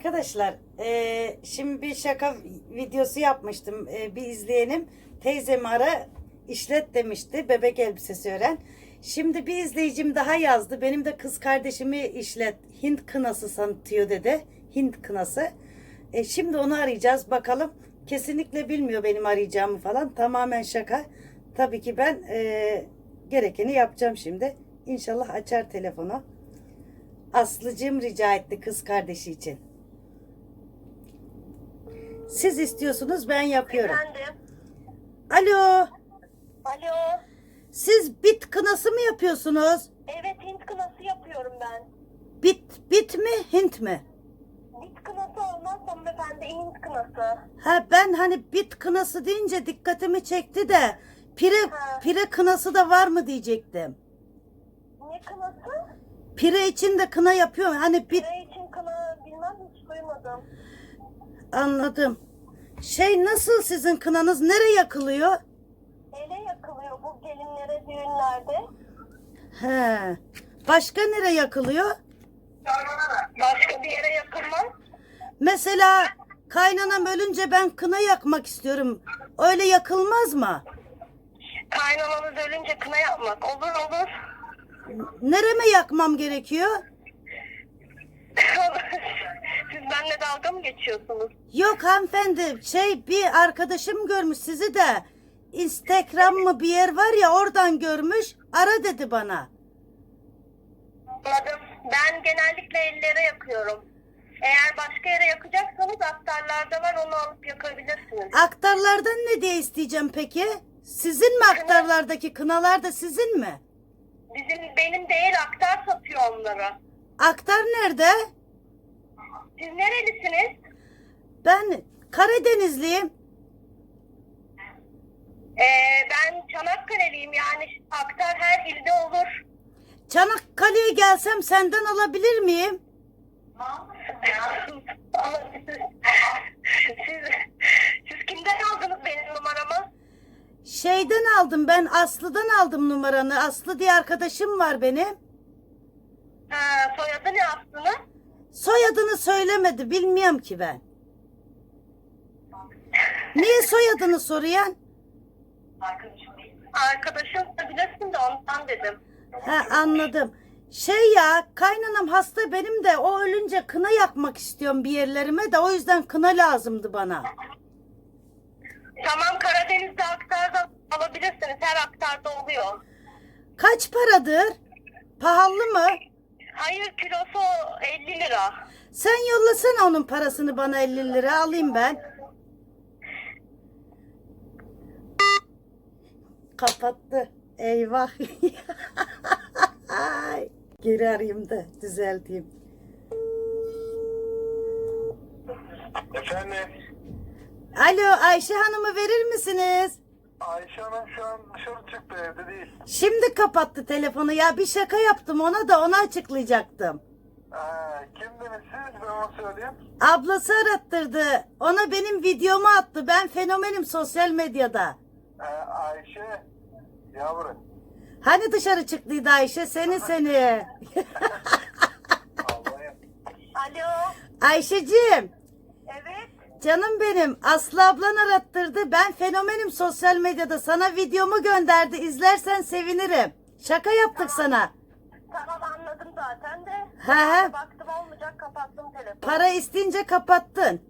Arkadaşlar eee, şimdi bir şaka videosu yapmıştım. Eee, bir izleyenim teyzemi ara işlet demişti. Bebek elbisesi öğren. Şimdi bir izleyicim daha yazdı. Benim de kız kardeşimi işlet. Hint kınası satıyor dedi. Hint kınası. E, şimdi onu arayacağız bakalım. Kesinlikle bilmiyor benim arayacağımı falan. Tamamen şaka. Tabii ki ben eee, gerekeni yapacağım şimdi. İnşallah açar telefonu. Aslıcığım rica etti kız kardeşi için. Siz istiyorsunuz ben yapıyorum. Efendim. Alo. Alo. Siz bit kınası mı yapıyorsunuz? Evet Hint kınası yapıyorum ben. Bit bit mi Hint mi? Hint kınası olmaz hanımefendi Hint kınası. Ha ben hani bit kınası deyince dikkatimi çekti de pire Ha. pire kınası da var mı diyecektim. Ne kınası? Pire için de kına yapıyor. Hani bit bilmem duymadım. anladım. Şey nasıl sizin kınanız nereye yakılıyor? Ele yakılıyor bu gelinlere düğünlerde. He. Başka nereye yakılıyor? Başka bir yere yakılmaz. Mesela kaynanam ölünce ben kına yakmak istiyorum. Öyle yakılmaz mı? Kaynananız ölünce kına yapmak olur olur. Nereme yakmam gerekiyor? Siz benimle dalga mı geçiyorsunuz? Yok hanımefendi şey bir arkadaşım görmüş sizi de Instagram mı bir yer var ya oradan görmüş ara dedi bana. Anladım. Ben genellikle ellere yakıyorum. Eğer başka yere yakacaksanız aktarlarda var onu alıp yakabilirsiniz. Aktarlardan ne diye isteyeceğim peki? Sizin mi aktarlardaki kınalar da sizin mi? Bizim benim değil aktar satıyor onları. Aktar nerede? Siz nerelisiniz? Ben Karadenizliyim. Ee, ben Çanakkale'liyim yani aktar her ilde olur. Çanakkale'ye gelsem senden alabilir miyim? Siz, siz, kimden aldınız benim numaramı? Şeyden aldım ben Aslı'dan aldım numaranı. Aslı diye arkadaşım var benim. Ha, soyadı ne aslında? Soyadını söylemedi bilmiyorum ki ben. Niye soyadını soruyan? Arkadaşım bilirsin de ondan dedim. Ha anladım. Şey ya kaynanam hasta benim de o ölünce kına yakmak istiyorum bir yerlerime de o yüzden kına lazımdı bana. Tamam Karadeniz'de aktarda alabilirsiniz. Her aktarda oluyor. Kaç paradır? Pahalı mı? Hayır kilosu 50 lira. Sen yollasana onun parasını bana 50 lira alayım ben. Kapattı. Eyvah. Ay, Geri arayayım da düzelteyim. Efendim, Alo Ayşe Hanım'ı verir misiniz? Ayşe Hanım şu an dışarı çıktı evde değil. Şimdi kapattı telefonu. Ya bir şaka yaptım ona da onu açıklayacaktım. Ee, kimdiniz siz? Ben onu söyleyeyim. Ablası arattırdı. Ona benim videomu attı. Ben fenomenim sosyal medyada. Ee, Ayşe, yavrum. Hani dışarı çıktıydı Ayşe? Seni seni. Allah'ım. Alo. Ayşeciğim. Canım benim. Aslı ablan arattırdı. Ben fenomenim sosyal medyada. Sana videomu gönderdi. İzlersen sevinirim. Şaka yaptık sana. Tamam anladım zaten de. He he. Baktım olmayacak kapattım telefonu. Para isteyince kapattın.